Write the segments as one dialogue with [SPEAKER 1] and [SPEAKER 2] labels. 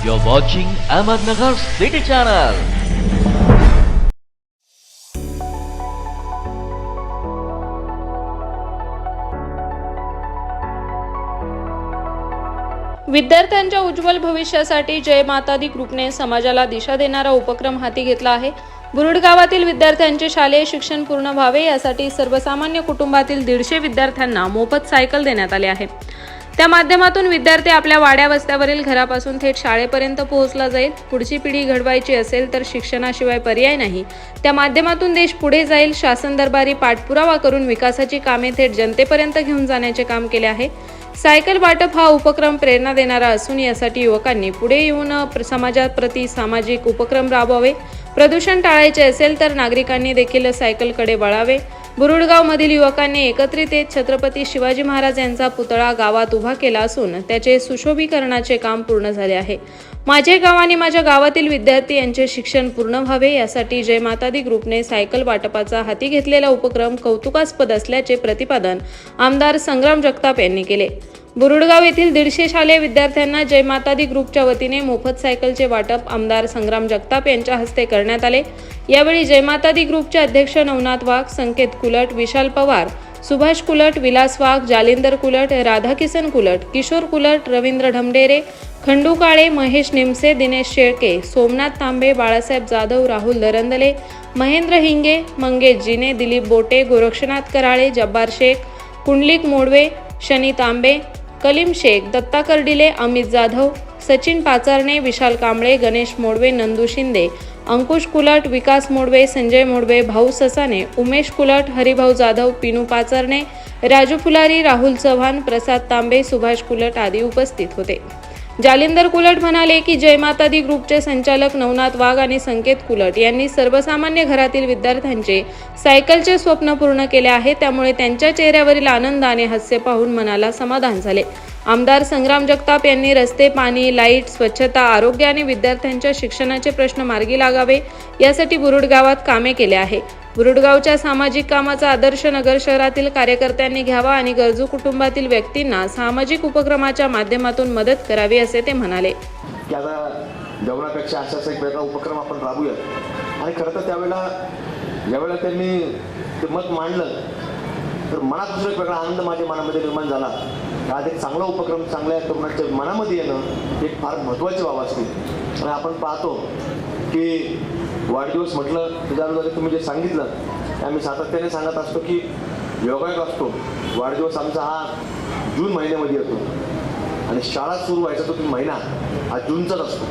[SPEAKER 1] You're watching Ahmednagar City Channel.
[SPEAKER 2] विद्यार्थ्यांच्या उज्ज्वल भविष्यासाठी जय मातादी ग्रुपने समाजाला दिशा देणारा उपक्रम हाती घेतला आहे बुरुड गावातील विद्यार्थ्यांचे शालेय शिक्षण पूर्ण व्हावे यासाठी सर्वसामान्य कुटुंबातील दीडशे विद्यार्थ्यांना मोफत सायकल देण्यात आले आहे त्या माध्यमातून विद्यार्थी आपल्या वाड्या वस्त्यावरील घरापासून थेट शाळेपर्यंत पोहोचला जाईल. पुढची पिढी घडवायची असेल तर शिक्षणाशिवाय पर्याय नाही. त्या माध्यमातून देश पुढे जाईल. शासन दरबारी पाठपुरावा करून विकासाची कामे थेट जनतेपर्यंत घेऊन जाण्याचे काम केले आहे. सायकल वाटप हा उपक्रम प्रेरणा देणारा असून यासाठी युवकांनी पुढे येऊन प्र- समाजात प्रति सामाजिक उपक्रम राबवावे. प्रदूषण टाळायचे असेल तर नागरिकांनी देखील सायकलकडे वळावे. बुरुडगावमधील युवकांनी एकत्रित येत छत्रपती शिवाजी महाराज यांचा पुतळा गावात उभा केला असून त्याचे सुशोभीकरणाचे काम पूर्ण झाले आहे. माझे गाव आणि माझ्या गावातील विद्यार्थी यांचे शिक्षण पूर्ण व्हावे यासाठी जय मातादी ग्रुपने सायकल वाटपाचा हाती घेतलेला उपक्रम कौतुकास्पद असल्याचे प्रतिपादन आमदार संग्राम जगताप यांनी केले. बुरुडगाव येथील दीडशे शालेय विद्यार्थ्यांना जयमातादी ग्रुपच्या वतीने मोफत सायकलचे वाटप आमदार संग्राम जगताप यांच्या हस्ते करण्यात आले. यावेळी जयमातादी ग्रुपचे अध्यक्ष नवनाथ वाघ संकेत कुलट विशाल पवार सुभाष कुलट विलास वाघ जालिंदर कुलट राधाकिसन कुलट किशोर कुलट रवींद्र ढमडेरे खंडू काळे महेश निमसे दिनेश शेळके सोमनाथ तांबे बाळासाहेब जाधव राहुल दरंदले महेंद्र हिंगे मंगेश जिने दिलीप बोटे गोरक्षनाथ कराळे जब्बार शेख कुंडलिक मोडवे शनी तांबे कलीम शेख दत्ता कर्डिले अमित जाधव सचिन पाचारणे विशाल कांबळे गणेश मोडवे नंदू शिंदे अंकुश कुलट विकास मोडवे संजय मोडवे भाऊ ससाने उमेश कुलट हरिभाऊ जाधव पिनू पाचारणे राजू फुलारी राहुल चव्हाण प्रसाद तांबे सुभाष कुलट आदी उपस्थित होते. जालिंदर कुलट म्हणाले की जयमातादी ग्रुपचे संचालक नवनाथ वाघ आणि संकेत कुलट यांनी सर्वसामान्य घरातील विद्यार्थ्यांचे सायकलचे स्वप्न पूर्ण केले आहे. त्यामुळे त्यांच्या चेहऱ्यावरील आनंद आणि हास्य पाहून मनाला समाधान झाले. आमदार संग्राम जगताप यांनी रस्ते पाणी लाइट स्वच्छता आरोग्य आणि विद्यार्थ्यांच्या शिक्षणाचे प्रश्न मार्गी लागावे यासाठी बुरुड गावात कामे केले आहे. बुरुडगावच्या सामाजिक कामाचा आदर्श नगर शहरातील कार्यकर्त्यांनी घ्यावा आणि गरजू कुटुंबातील व्यक्तींना सामाजिक उपक्रमाच्या माध्यमातून मदत करावी असे ते म्हणाले.
[SPEAKER 3] की जेवणापेक्षा असाच एक वेगळा उपक्रम आपण राबूयात. आणि खरं तर त्यावेळेला ज्यावेळेला त्यांनी ते मत मांडलं. तर मनात दुसरा एक वेगळा आनंद माझ्या मनामध्ये निर्माण झाला. आज एक चांगला उपक्रम चांगल्या तरुणाच्या मनामध्ये येणं एक फार महत्त्वाची बाब असते. आणि आपण पाहतो की वाढदिवस म्हटलं त्याच्यानुसार तुम्ही जे सांगितलं ते आम्ही सातत्याने सांगत असतो की योगायोग असतो. वाढदिवस आमचा हा जून महिन्यामध्ये येतो. आणि शाळा सुरू व्हायचा तो महिना हा जूनचाच असतो.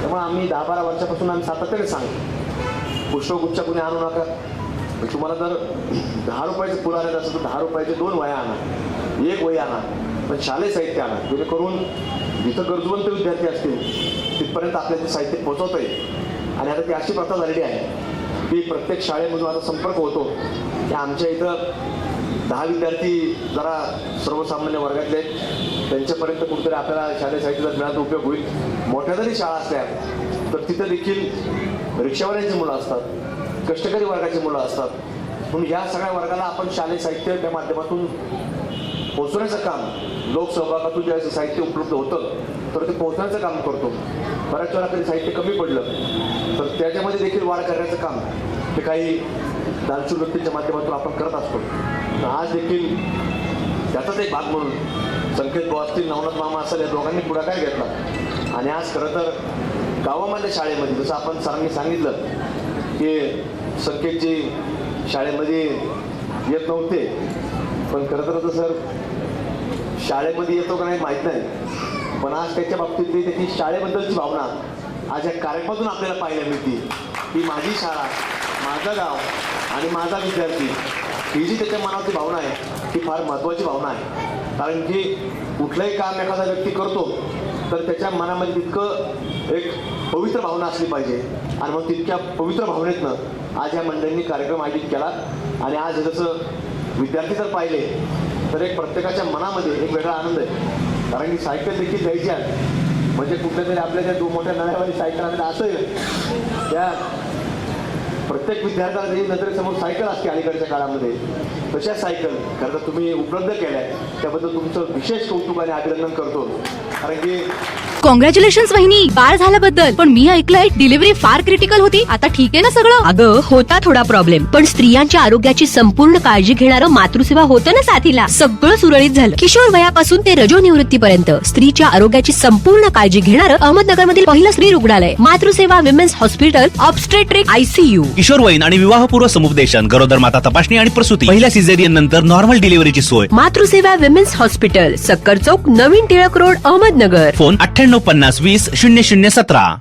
[SPEAKER 3] त्यामुळे आम्ही दहा बारा वर्षापासून आम्ही सातत्याने सांगतो. पुष्पगुच्छ कुणी आणू नका. तुम्हाला जर दहा रुपयाचं फुल आणायचं असेल तर दहा रुपयाचे दोन वया आणा. एक वही आणा. पण शालेय साहित्य आणा. जेणेकरून जिथं गरजवंत विद्यार्थी असतील तिथपर्यंत आपल्याला साहित्य पोहोचवता येईल. आणि आता ती अशी प्रथा झालेली आहे की प्रत्येक शाळेमधून आता संपर्क होतो की आमच्या इथं दहा विद्यार्थी जरा सर्वसामान्य वर्गातले त्यांच्यापर्यंत कुठेतरी आपल्याला शालेय जर मिळाला उपयोग होईल. मोठ्या जरी शाळा असल्या तर तिथं देखील रिक्षावाल्यांची मुलं असतात कष्टकरी वर्गाची मुलं असतात. म्हणून ह्या सगळ्या वर्गाला आपण शालेय साहित्य त्या माध्यमातून पोचवण्याचं काम लोकसहभागातून ज्यावेळेस साहित्य उपलब्ध होतं तर ते पोहोचण्याचं काम करतो. बऱ्याच वेळा कधी साहित्य कमी पडलं तर त्याच्यामध्ये देखील वाढ करण्याचं काम हे काही दानशूर व्यक्तींच्या माध्यमातून आपण करत असतो. तर आज देखील त्याचाच एक भाग म्हणून संकेत भाऊ असतील नवनाथ मामा असेल या दोघांनी पुढाकार घेतला. आणि आज खरं तर गावामधल्या शाळेमध्ये जसं आपण सरांनी सांगितलं की संकेतजी शाळेमध्ये येत नव्हते पण खरं तर सर शाळेमध्ये येतो का नाही माहीत नाही. पण आज त्याच्या बाबतीत त्याची शाळेबद्दलची भावना आज या कार्यक्रमातून आपल्याला पाहायला मिळते. की माझी शाळा माझं गाव आणि माझा विद्यार्थी ही जी त्याच्या मनातली भावना आहे ती फार महत्त्वाची भावना आहे. कारण की कुठलंही काम एखादा व्यक्ती करतो तर त्याच्या मनामध्ये तितकं एक पवित्र भावना असली पाहिजे. आणि मग तितक्या पवित्र भावनेतनं आज या मंडळींनी कार्यक्रम आयोजित केला. आणि आज जसं विद्यार्थी जर पाहिले तर एक प्रत्येकाच्या मनामध्ये एक वेगळा आनंद आहे. कारण की सायकल देखील द्यायची आहे. म्हणजे कुठल्या तरी आपल्या ज्या दोन मोठ्या नळ्यावाली सायकल आणल्या असं त्या प्रत्येक विद्यार्थ्याला जरी नजरेसमोर सायकल असते अलीकडच्या काळामध्ये तशा सायकल खरं तर तुम्ही उपलब्ध केल्या त्याबद्दल तुमचं विशेष कौतुक आणि अभिनंदन करतो. कारण की
[SPEAKER 4] कॉंग्रॅच्युलेशन वहिनी. बाळ झाल्याबद्दल. पण मी ऐकलंय डिलिव्हरी फार क्रिटिकल होती. आता ठीक आहे ना सगळं? अगं होता थोडा प्रॉब्लेम पण स्त्रियांच्या आरोग्याची संपूर्ण काळजी घेणारं मातृसेवा होतं ना साथीला? सगळं सुरळीत झालं. किशोर वयापासून ते रजो निवृत्तीपर्यंत स्त्रीच्या आरोग्याची संपूर्ण काळजी घेणारं अहमदनगर मधील पहिलं स्त्री रुग्णालय. Matruseva women's hospital obstetric ICU
[SPEAKER 5] किशोरवयीन आणि विवाहपूर्व समुपदेशन गरोदर माता तपासणी आणि प्रसूती. पहिल्या सिझेरियन नंतर नॉर्मल डिलिव्हरीची सोय.
[SPEAKER 4] मातृसेवा विमेन्स हॉस्पिटल सक्कर चौक नवीन टिळक रोड अहमदनगर.
[SPEAKER 5] फोन अठ्ठ्याण्णव पन्नास वीस शून्य शून्य सतरा.